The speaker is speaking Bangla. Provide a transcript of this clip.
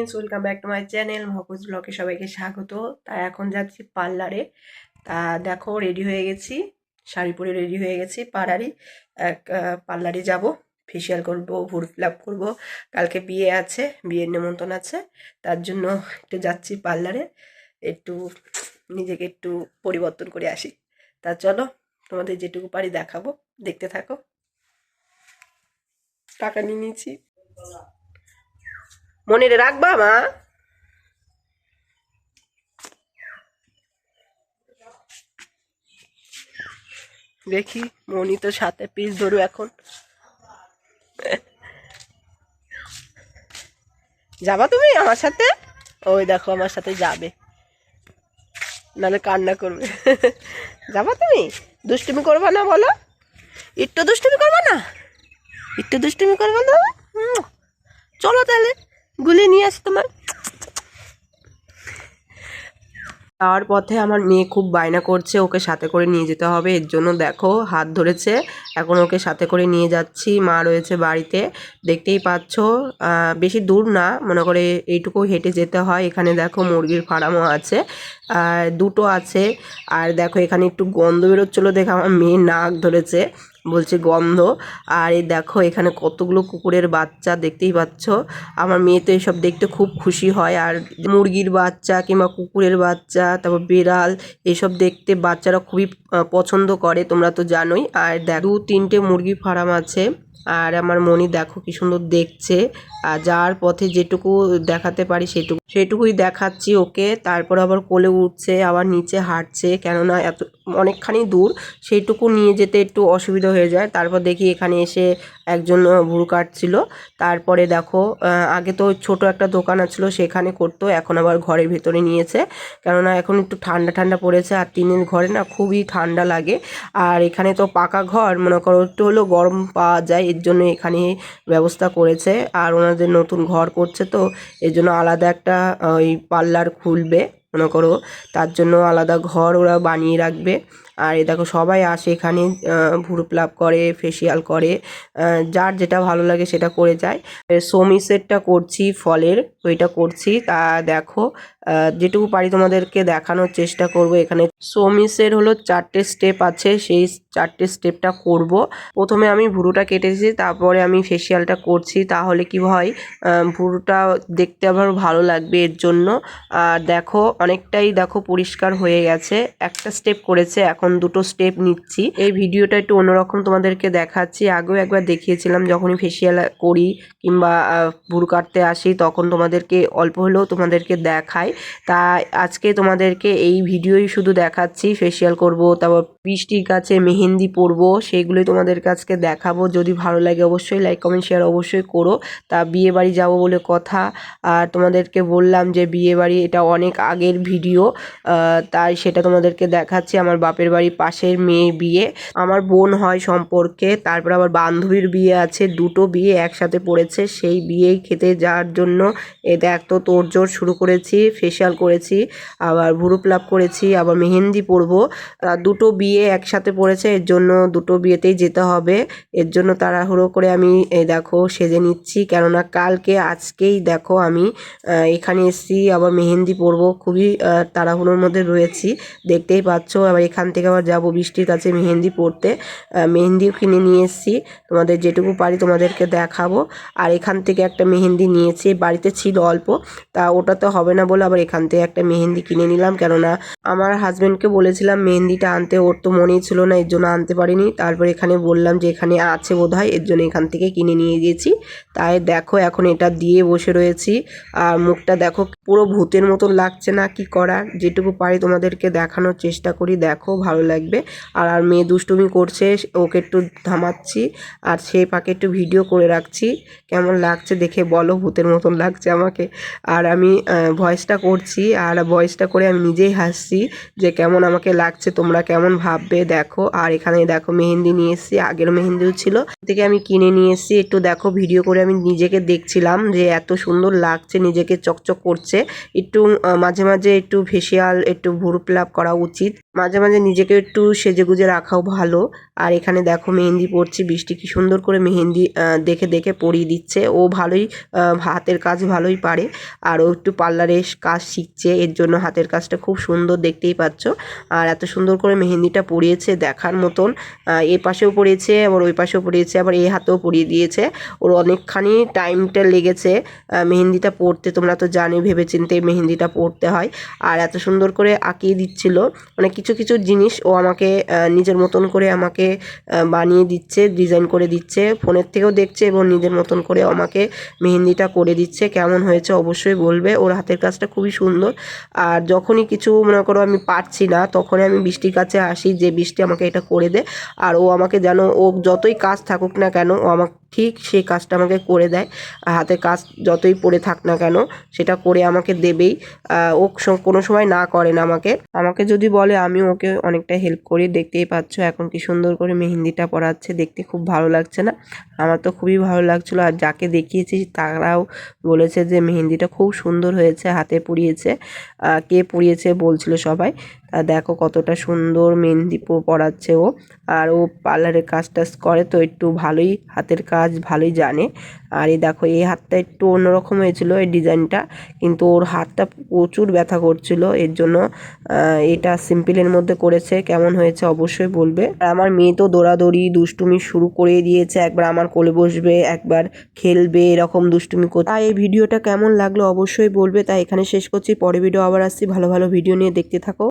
Friends, welcome back to my channel মহকুজ ব্লগে সবাইকে স্বাগত। তা এখন যাচ্ছি পার্লারে। তা দেখো রেডি হয়ে গেছি। শাড়ি পরে রেডি হয়ে গেছি পাড়ারই। এক পার্লারে যাব। ফেসিয়াল করব ভুর ফিলাপ করব। কালকে বিয়ে আছে, বিয়ের নেমন্তন্ন আছে। তার জন্য একটু যাচ্ছি পার্লারে। একটু নিজেকে একটু পরিবর্তন করে আসি। তা চলো, তোমাদের যেটুকু পারি দেখাবো। দেখতে থাকো। টাকা নিয়ে নিয়েছি মনে রাখবা, মা। দেখি, মনি তো সাথে পিস ধরু এখন। যাবা তুমি আমার সাথে? ওই দেখো, আমার সাথে যাবে। নাহলে কান্না করবে। যাবা তুমি? দুষ্টুমি করবা না বলো? একটু দুষ্টুমি করবা না? একটু দুষ্টুমি করবা না। চলো গুলি নিয়ে আসি তোমার? যাওয়ার পথে আমার মেয়ে খুব বায়না করছে, ওকে সাথে করে নিয়ে যেতে হবে। এর জন্য দেখো, হাত ধরেছে। এখন ওকে সাথে করে নিয়ে যাচ্ছি। মা রয়েছে বাড়িতে। দেখতেই পাচ্ছ বেশি দূর না, মনে করে এইটুকু হেঁটে যেতে হয়। এখানে দেখো মুরগির ফার্মও আছে দুটো আছে। আর দেখো এখানে একটু গন্ধ বেরোচ্ছিলো দেখে আমার মেয়ে নাক ধরেছে। বলছে গন্ধ। আর এই দেখো, এখানে কতগুলো কুকুরের বাচ্চা দেখতেই পাচ্ছ। আমার মেয়ে তো এসব দেখতে খুব খুশি হয়। আর মুরগির বাচ্চা কিংবা কুকুরের বাচ্চা, তারপর বিড়াল, এসব দেখতে বাচ্চারা খুবই পছন্দ করে, তোমরা তো জানোই। আর দেখ দু তিনটে মুরগি ফার্ম আছে। আর আমার মনি দেখো কি সুন্দর দেখছে। আর যাওয়ার পথে যেটুকু দেখাতে পারি সেটুকু, সেটুকুই দেখাচ্ছি ওকে। তারপর আবার কোলে উঠছে, আবার নিচে হাঁটছে, কেননা এত, অনেকখানি দূর সেইটুকু নিয়ে যেতে একটু অসুবিধা হয়ে যায়। তারপর দেখি এখানে এসে একজন ভুরু কাটছিল। তারপরে দেখো আগে তো ছোট একটা দোকান ছিল সেখানে করতো, এখন আবার ঘরের ভেতরে নিয়েছে। কেননা এখন একটু ঠান্ডা ঠান্ডা পড়েছে, আর টিনের ঘরে না খুবই ঠান্ডা লাগে। আর এখানে তো পাকা ঘর, মনে করো একটু হলেও গরম পাওয়া যায় এর জন্য এখানে ব্যবস্থা করেছে আর ওনাদের নতুন ঘর করছে তো এর জন্য আলাদা একটা ওই পার্লার খুলবে। মনে করো, তার জন্য আলাদা ঘর ওরা বানিয়ে রাখবে। আর এ দেখো সবাই আসে এখানে ভুরু প্লাপ করে ফেসিয়াল করে যার যেটা ভালো লাগে সেটা করে যায়। সমিসেরটা করছি, ফলের, ওইটা করছি। তা দেখো যেটুকু পারি তোমাদেরকে দেখানোর চেষ্টা করব এখানে। সমিসের হলো চারটে স্টেপ আছে, সেই চারটে স্টেপটা করব। প্রথমে আমি ভুরুটা কেটেছি তারপরে আমি ফেসিয়ালটা করছি। তাহলে কি হয় ভুরুটা দেখতে আবার ভালো লাগবে এর জন্য। আর দেখো অনেকটাই দেখো পরিষ্কার হয়ে গেছে। একটা স্টেপ করেছে, এখন দুটো স্টেপ নিচ্ছি। এই ভিডিওটা একটু অন্যরকম তোমাদেরকে দেখাচ্ছি। আগেও একবার দেখিয়েছিলাম, যখনই ফেসিয়াল করি কিংবা ভুর কাটতে আসি, তখন তোমাদেরকে অল্প হলেও তোমাদেরকে দেখাই। তা আজকে তোমাদেরকে এই ভিডিওই শুধু দেখাচ্ছি। ফেসিয়াল করব, তারপর বৃষ্টির কাছে মেহেন্দি পরবো, সেগুলোই তোমাদের কাছকে দেখাবো। যদি ভালো লাগে অবশ্যই লাইক কমেন্ট শেয়ার অবশ্যই করো। তা বিয়ে বাড়ি যাব বলে কথা। আর তোমাদেরকে বললাম যে বিয়ে বাড়ি এটা অনেক আগের ভিডিও তাই সেটা তোমাদেরকে দেখাচ্ছি। আমার বাপের বাড়ির পাশের মেয়ের বিয়ে। আমার বোন হয় সম্পর্কে, তারপর আবার বান্ধবীর বিয়ে আছে, দুটো বিয়ে একসাথে পড়েছে। সেই বিয়েই খেতে যাওয়ার জন্য এ দেখ তো তোড়জোড় শুরু করেছি ফেসিয়াল করেছি, আবার ভুরু প্লাপ করেছি, আবার মেহেন্দি পরবো। দুটো বিয়ে একসাথে পড়েছে, এর জন্য দুটো বিয়েতেই যেতে হবে। এর জন্য তাড়াহুড়ো করে আমি দেখো, সেজে নিচ্ছি। কেননা কালকে, আজকেই দেখো আমি এখানে এসেছি, আবার মেহেন্দি পরবো। খুবই তাড়াহুড়োর মধ্যে রয়েছি। দেখতেই পাচ্ছ, আবার এখান থেকে আবার যাব বৃষ্টির কাছে মেহেন্দি পরতে। মেহেন্দিও কিনে নিয়ে এসেছি। তোমাদের যেটুকু পারি তোমাদেরকে দেখাবো। আর এখান থেকে একটা মেহেন্দি নিয়েছি। বাড়িতে ছিল অল্প, তা ওটা তো হবে না বলে আবার এখান থেকে একটা মেহেন্দি কিনে নিলাম। কেননা আমার হাজব্যান্ডকে বলেছিলাম, মেহেন্দিটা আনতে ওর তো মনেই ছিল না, এর জন্য আনতে পারিনি। তারপর এখানে বললাম যে এখানে আছে বোধ হয় এর জন্য এখান থেকে কিনে নিয়ে গিয়েছি। তাই দেখো, এখন এটা দিয়ে বসে রয়েছি। আর মুখটা দেখো, পুরো ভূতের মতন লাগছে না কি করার। যেটুকু পারি তোমাদেরকে দেখানোর চেষ্টা করি, দেখো, ভালো লাগবে। আর আর মেয়ে দুষ্টুমি করছে, ওকে একটু থামাচ্ছি। আর সেই পাকে একটু ভিডিও করে রাখছি। কেমন লাগছে দেখে বলো, ভূতের মতন লাগছে আমাকে। আর আমি ভয়েসটা করছি। আর ভয়েসটা করে আমি নিজেই হাসছি যে কেমন আমাকে লাগছে, তোমরা কেমন ভাব ভাববে, দেখো। আর এখানে দেখো মেহেন্দি নিয়ে এসেছি, আগের মেহেন্দিও ছিল। থেকে আমি কিনে নিয়ে এসেছি, একটু দেখো ভিডিও করে আমি নিজেকে দেখছিলাম যে এত সুন্দর লাগছে, নিজেকে চকচক করছে। একটু মাঝে মাঝে একটু ফেসিয়াল একটু ভুরু প্লাপ করা উচিত। মাঝে মাঝে নিজেকে একটু সেজে গুজে রাখাও ভালো। আর এখানে দেখো মেহেন্দি পড়ছি বৃষ্টি কি সুন্দর করে মেহেন্দি দেখে দেখে পরিয়ে দিচ্ছে। ও ভালোই হাতের কাজ ভালোই পারে। আর ও একটু পার্লারে কাজ শিখছে, এর জন্য হাতের কাজটা খুব সুন্দর দেখতেই পাচ্ছ। আর এত সুন্দর করে মেহেন্দিটা পরিয়েছে দেখার মতন। এ পাশেও পরিয়েছে, আবার ওই পাশেও পরিয়েছে, আবার এই হাতেও পরিয়ে দিয়েছে। ওর অনেকখানি টাইমটা লেগেছে। মেহেন্দিটা পড়তে তোমরা তো জানো, ভেবেচিন্তে মেহেন্দিটা পড়তে হয়। আর এত সুন্দর করে আঁকিয়ে দিচ্ছিল। মানে কিছু কিছু জিনিস ও আমাকে নিজের মতন করে আমাকে বানিয়ে দিচ্ছে ডিজাইন করে দিচ্ছে। ফোনের থেকেও দেখছে এবং নিজের মতন করে আমাকে মেহেন্দিটা করে দিচ্ছে। কেমন হয়েছে অবশ্যই বলবে। ওর হাতের কাজটা খুবই সুন্দর। আর যখনই কিছু মনে করো আমি পারছি না, তখনই আমি বৃষ্টির কাছে আসি। যে বৃষ্টি আমাকে এটা করে দে। আর ও আমাকে যেন, ও যতই কাজ থাকুক না কেন, ও আমাকে ঠিক সেই কাজটা আমাকে করে দেয়। হাতে কাজ যতই পড়ে থাক না কেন, সেটা করে আমাকে দেবেই। ও কোনো সময় না করে না আমাকে। আমাকে যদি বলে, আমি ওকে অনেকটা হেল্প করি, দেখতেই পাচ্ছ এখন কি সুন্দর করে মেহেন্দিটা পরাচ্ছে, দেখতে খুব ভালো লাগছে না? আমার তো খুবই ভালো লাগছিল। আর যাকে দেখিয়েছি, তারাও বলেছে যে, মেহেন্দিটা খুব সুন্দর হয়েছে, হাতে পুড়িয়েছে। কে পুড়িয়েছে বলছিল সবাই। দেখো কতটা সুন্দর মেহেন্দি প- পরাচ্ছে ও। আর ও পার্লারের কাজ টাজ করে তো একটু ভালোই, হাতের কাজ ভালোই জানে। আর এই দেখো, এই হাতটা একটু অন্যরকম হয়েছিল এই ডিজাইনটা, কিন্তু ওর হাতটা প্রচুর ব্যথা করছিল। এর জন্য এটা সিম্পলের মধ্যে করেছে, কেমন হয়েছে অবশ্যই বলবে। আর আমার মেয়ে তো দৌড়াদৌড়ি, দুষ্টুমি শুরু করে দিয়েছে, একবার আমার কোলে বসবে, একবার খেলবে, এরকম দুষ্টুমি করতে তাই এই ভিডিওটা কেমন লাগল অবশ্যই বলবে। তাই এখানে শেষ করছি, পরে ভিডিও আবার আসছি, ভালো ভালো ভিডিও নিয়ে দেখতে থাকো।